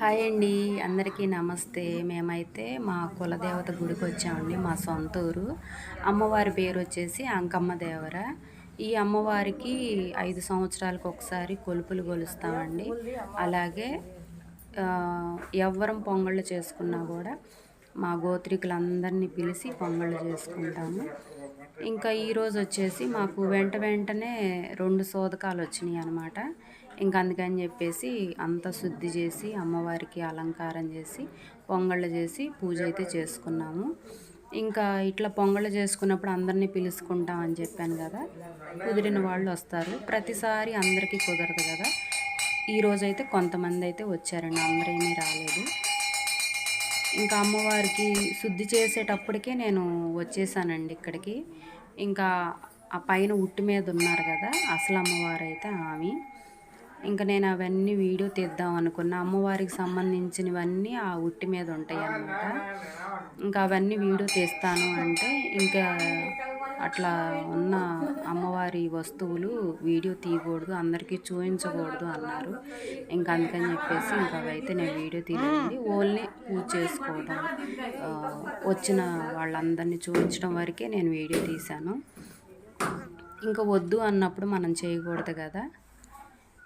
Hi అండి. అందరికీ నమస్తే. మేమైతే మా కులదేవత గుడికి వచ్చామండి మా సొంత ఊరు. అమ్మవారి పేరు వచ్చేసి అంకమ్మ దేవర. ఈ అమ్మవారికి ఐదు సంవత్సరాలకు ఒకసారి కొలుపులు కొలుస్తామండి అలాగే ఎవ్వరం పొంగళ్ళు చేసుకున్నా కూడా మా గోత్రికులందరినీ పిలిచి పొంగళ్ళు చేసుకుంటాము. ఇంకా ఈరోజు వచ్చేసి మాకు వెంట వెంటనే రెండు సోదకాలు వచ్చినాయి అనమాట ఇంకా అందుకని చెప్పేసి అంత శుద్ధి చేసి అమ్మవారికి అలంకారం చేసి పొంగళ్ళు చేసి పూజ అయితే చేసుకున్నాము. ఇంకా ఇట్లా పొంగళ్ళు చేసుకున్నప్పుడు అందరినీ పిలుచుకుంటాం అని చెప్పాను కదా కుదిరిన వాళ్ళు వస్తారు. ప్రతిసారి అందరికీ కుదరదు కదా. ఈరోజు అయితే కొంతమంది అయితే వచ్చారండి అందరేమీ రాలేదు. ఇంకా అమ్మవారికి శుద్ధి చేసేటప్పటికే నేను వచ్చేసానండి ఇక్కడికి. ఇంకా ఆ పైన ఉట్టి మీద ఉన్నారు కదా అసలు అమ్మవారు అయితే ఆమె. ఇంకా నేను అవన్నీ వీడియో తీద్దాం అనుకున్న. అమ్మవారికి సంబంధించినవన్నీ ఆ ఉట్టి మీద ఉంటాయి అన్నమాట. ఇంకా అవన్నీ వీడియో తీస్తాను అంటే ఇంకా అట్లా ఉన్న అమ్మవారి వస్తువులు వీడియో తీయకూడదు అందరికీ చూపించకూడదు అన్నారు. ఇంకా అందుకని చెప్పేసి ఇంకా అవైతే నేను వీడియో తీయలేదండి ఓన్లీ పూజ చేసుకోవడం వచ్చిన వాళ్ళందరినీ చూపించడం వరకే నేను వీడియో తీశాను. ఇంకా వద్దు అన్నప్పుడు మనం చేయకూడదు కదా.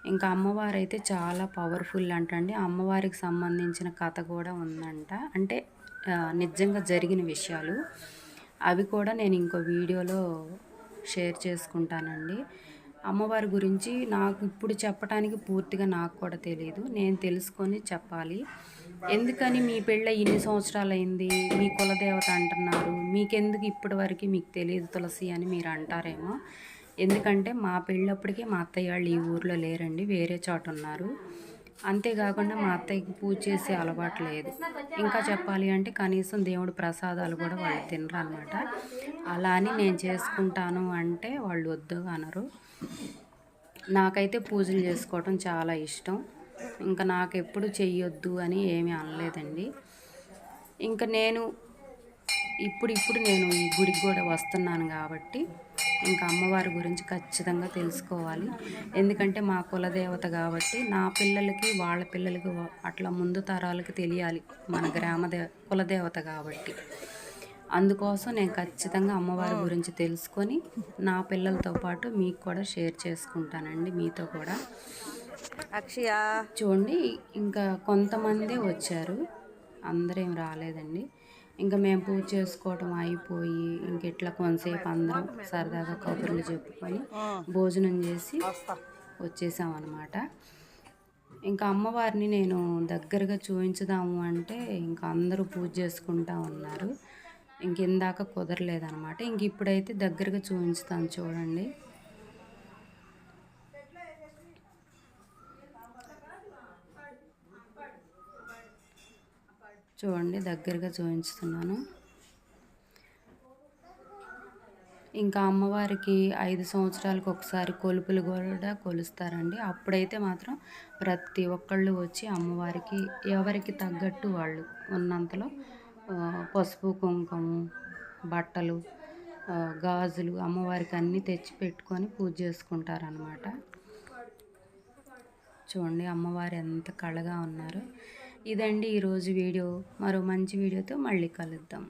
ఇంకా అమ్మవారు అయితే చాలా పవర్ఫుల్ అంటండి. అమ్మవారికి సంబంధించిన కథ కూడా ఉందంట. అంటే నిజంగా జరిగిన విషయాలు. అవి కూడా నేను ఇంకో వీడియోలో షేర్ చేసుకుంటానండి. అమ్మవారి గురించి నాకు ఇప్పుడు చెప్పడానికి పూర్తిగా నాకు కూడా తెలియదు నేను తెలుసుకొని చెప్పాలి. ఎందుకని మీ పెళ్ళ ఇన్ని సంవత్సరాలు అయింది మీ కులదేవత అంటున్నారు. మీకెందుకు ఇప్పటి వరకు మీకు తెలియదు తులసి అని మీరు అంటారేమో. ఎందుకంటే మా పెళ్ళప్పటికీ మా అత్తయ్య వాళ్ళు ఈ ఊర్లో లేరండి వేరే చోట ఉన్నారు. అంతేకాకుండా మా అత్తయ్యకి పూజ చేసే అలవాటు లేదు. ఇంకా చెప్పాలి అంటే కనీసం దేవుడు ప్రసాదాలు కూడా వాళ్ళు తినరు అనమాట అలా అని నేను చేసుకుంటాను అంటే వాళ్ళు వద్దు అనరు. నాకైతే పూజలు చేసుకోవటం చాలా ఇష్టం. ఇంకా నాకు ఎప్పుడు చెయ్యొద్దు అని ఏమీ అనలేదండి. ఇంకా నేను ఇప్పుడు ఇప్పుడు నేను ఈ గుడికి కూడా వస్తున్నాను కాబట్టి ఇంకా అమ్మవారి గురించి ఖచ్చితంగా తెలుసుకోవాలి. ఎందుకంటే మా కులదేవత కాబట్టి నా పిల్లలకి వాళ్ళ పిల్లలకి అట్లా ముందు తరాలకి తెలియాలి. మన గ్రామ దే కులదేవత కాబట్టి. అందుకోసం నేను ఖచ్చితంగా అమ్మవారి గురించి తెలుసుకొని నా పిల్లలతో పాటు మీకు కూడా షేర్ చేసుకుంటానండి మీతో కూడా. అక్షయ! చూడండి ఇంకా కొంతమందే వచ్చారు. అందరేం రాలేదండి. ఇంకా మేము పూజ చేసుకోవటం అయిపోయి ఇంకెట్లా కొంతసేపు అందరం సరదాగా కబుర్లు చెప్పుకొని భోజనం చేసి వచ్చేసాం అనమాట ఇంకా అమ్మవారిని నేను దగ్గరగా చూపించుదాము అంటే ఇంకా అందరూ పూజ చేసుకుంటా ఉన్నారు. ఇంక ఇందాక కుదరలేదనమాట ఇంక ఇప్పుడైతే దగ్గరగా చూపించుతాను చూడండి. చూడండి దగ్గరగా చూపించుతున్నాను ఇంకా అమ్మవారికి ఐదు సంవత్సరాలకు ఒకసారి కొలుపులు కూడా కొలుస్తారండి. అప్పుడైతే మాత్రం ప్రతి ఒక్కళ్ళు వచ్చి అమ్మవారికి ఎవరికి తగ్గట్టు వాళ్ళు ఉన్నంతలో పసుపు కుంకుమ బట్టలు గాజులు అమ్మవారికి అన్నీ తెచ్చి పెట్టుకొని పూజ చేసుకుంటారనమాట చూడండి అమ్మవారు ఎంత కళగా ఉన్నారు. ఇదండి ఈరోజు వీడియో. మరో మంచి వీడియోతో మళ్ళీ కలుద్దాం.